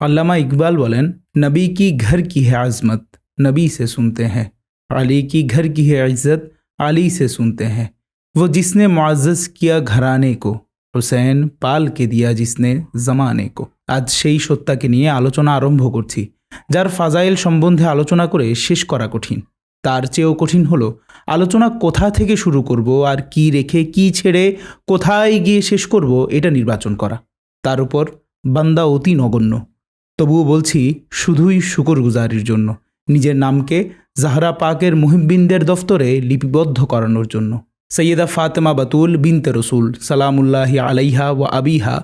अल्लामा इकबाल बोलें नबी की घर की है आजमत नबी से सुनते हैं अली की घर की है इज्जत अली से सुनते हैं वो जिसने मुआज़ किया घराने को হুসেন পালকে দিয়া জিসনে জামানে কো আজ সেই সত্তাকে নিয়ে আলোচনা আরম্ভ করছি যার ফাজাইল সম্বন্ধে আলোচনা করে শেষ করা কঠিন তার চেয়েও কঠিন হলো আলোচনা কোথা থেকে শুরু করব আর কি রেখে কি ছেড়ে কোথায় গিয়ে শেষ করব এটা নির্বাচন করা তার উপর বান্দা অতি নগণ্য তবুও বলছি, শুধুই শুকরগুজারির জন্য, নিজের নামকে জাহরা পাকের মুহিব্বিনদের দফতরে লিপিবদ্ধ করানোর জন্য। সৈয়দা ফাতেমা বাতুল বিনতে রসুল সালামুল্লাহি আলাইহা ও আবিহা,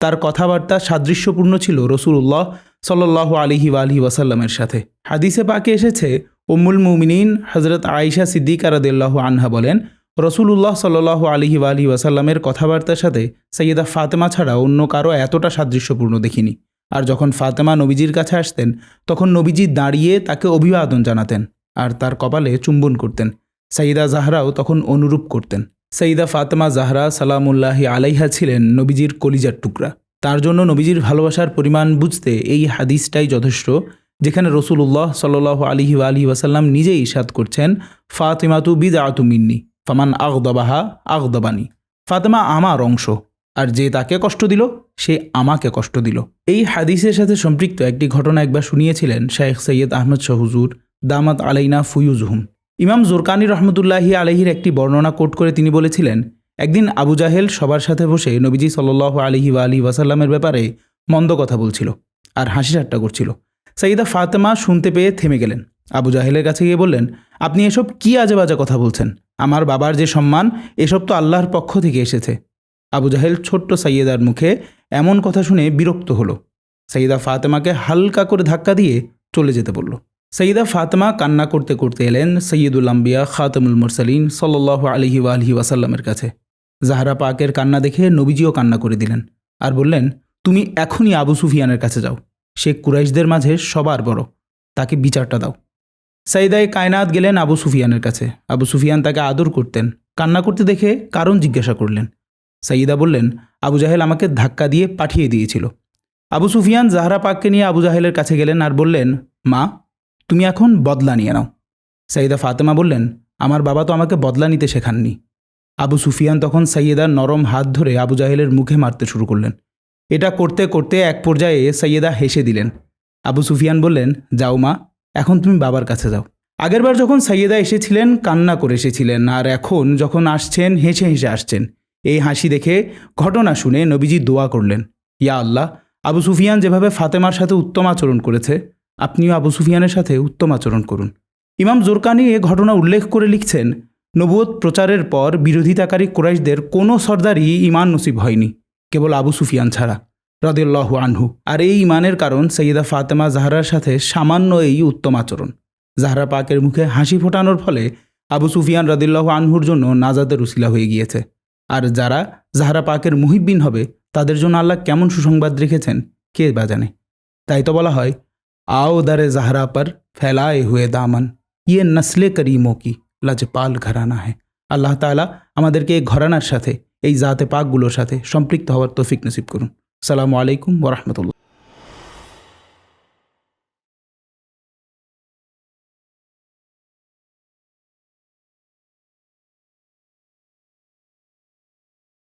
তার কথাবার্তা সাদৃশ্যপূর্ণ ছিল রসুল্লাহ সাল্লাহ আলিহি আলহি ওয়াসাল্লামের সাথে। হাদিসে পাকে এসেছে, উম্মুল মুমিনিন হজরত আয়েশা সিদ্দিকা রাদিল্লাহু আনহা বলেন, রসুলুল্লাহ সাল্লাহ আলিহি আলহি ওয়াসাল্লামের কথাবার্তার সাথে সৈয়দা ফাতেমা ছাড়া অন্য কারও এতটা সাদৃশ্যপূর্ণ দেখিনি। আর যখন ফাতেমা নবীজির কাছে আসতেন, তখন নবীজি দাঁড়িয়ে তাকে অভিবাদন জানাতেন আর তার কপালে চুম্বন করতেন। সাইদা জাহরাও তখন অনুরূপ করতেন। সাইদা ফাতেমা জাহরা সালামুল্লাহি আলাইহা ছিলেন নবীজির কলিজার টুকরা। তার জন্য নবীজির ভালোবাসার পরিমাণ বুঝতে এই হাদিসটাই যথেষ্ট, যেখানে রসুল্লাহ সাল্লাহ আলিহি আলহি ওয়াসাল্লাম নিজেই ইসাদ করছেন, ফাতেমাতু বিদ আতু মিন্নি, ফামান আগদবাহা আগদবানি। ফাতেমা আমার অংশ। আর যে তাকে কষ্ট দিল, সে আমাকে কষ্ট দিল। এই হাদিসের সাথে সম্পৃক্ত একটি ঘটনা একবার শুনিয়েছিলেন শায়েখ সৈয়দ আহমদ শাহুজুর দামাত আলাইনা ফুয়ুজহুম। ইমাম জোরকানি রহমতুল্লাহি আলহির একটি বর্ণনা কোট করে তিনি বলেছিলেন, একদিন আবু জাহেল সবার সাথে বসে নবীজি সাল্লাহ আলহি আলী ওয়াসাল্লামের ব্যাপারে মন্দ কথা বলছিল আর হাসি ঠাট্টা করছিল। সাইদা ফাতেমা শুনতে পেয়ে থেমে গেলেন। আবু জাহেলের কাছে গিয়ে বললেন, আপনি এসব কি আজে বাজে কথা বলছেন? আমার বাবার যে সম্মান, এসব তো আল্লাহর পক্ষ থেকে এসেছে। আবু জাহেল ছোট্ট সাইয়েদার মুখে এমন কথা শুনে বিরক্ত হলো। সাইদা ফাতেমাকে হালকা করে ধাক্কা দিয়ে চলে যেতে বলল। সঈদা ফাতেমা কান্না করতে করতে এলেন সৈয়দুল আম্বিয়া খাতমুল মুরসালিন সাল্লাহ আলহি আলহি ওয়াসাল্লামের কাছে। জাহরা পাকের কান্না দেখে নবীজিও কান্না করে দিলেন আর বললেন, তুমি এখনই আবু সুফিয়ানের কাছে যাও। সে কুরাইশদের মাঝে সবার বড়। তাকে বিচারটা দাও। সাইদাই কায়নাত গেলেন আবু সুফিয়ানের কাছে। আবু সুফিয়ান তাকে আদর করতেন। কান্না করতে দেখে কারণ জিজ্ঞাসা করলেন সাইদা বললেন, আবু জাহেল আমাকে ধাক্কা দিয়ে পাঠিয়ে দিয়েছিল। আবু সুফিয়ান জাহরা পাককে নিয়ে আবু জাহেলের কাছে গেলেন আর বললেন, মা, তুমি এখন বদলা নিয়ে নাও। সাইদা ফাতেমা বললেন, আমার বাবা তো আমাকে বদলা নিতে শেখাননি। আবু সুফিয়ান তখন সাইয়েদার নরম হাত ধরে আবু জাহেলের মুখে মারতে শুরু করলেন। এটা করতে করতে এক পর্যায়ে সাইয়েদা হেসে দিলেন। আবু সুফিয়ান বললেন, যাও মা, এখন তুমি বাবার কাছে যাও। আগেরবার যখন সাইয়েদা এসেছিলেন, কান্না করে এসেছিলেন, আর এখন যখন আসছেন, হেসে হেসে আসছেন। এই হাসি দেখে ঘটনা শুনে নবীজি দোয়া করলেন, ইয়া আল্লাহ, আবু সুফিয়ান যেভাবে ফাতেমার সাথে উত্তম আচরণ করেছে, আপনিও আবু সুফিয়ানের সাথে উত্তম আচরণ করুন। ইমাম জোরকানি এ ঘটনা উল্লেখ করে লিখছেন নবুয়ত প্রচারের পর বিরোধিতাকারী কুরাইশদের কোনো সর্দারই ইমান নসিব হয়নি, কেবল আবু সুফিয়ান ছাড়া। রদিল্লাহ আনহু, আর এই ইমানের কারণ সৈয়দা ফাতেমা জাহরার সাথে সামান্য এই উত্তম আচরণ। জাহরা পাকের মুখে হাসি ফোটানোর ফলে আবু সুফিয়ান রদিল্লাহ আনহুর জন্য নাজাদের উসিলা হয়ে গিয়েছে। আর যারা জাহরা পাকের মুহিব্বিন হবে তাদের জন্য আল্লাহ কেমন সুসংবাদ রেখেছেন কে বা জানে তাই তো বলা হয় आओ दर जहरा पर फैलाए हुए दामन ইয়ে নসলে করিমো কি লাজপাল ঘরানা হ্যাঁ আল্লাহ তালা আমাদেরকে এই ঘরানার সাথে এই জাতে পাকগুলোর সাথে সম্পৃক্ত হওয়ার তৌফিক নসিব করুন সালামু আলাইকুম ওরহমতুল্লাহ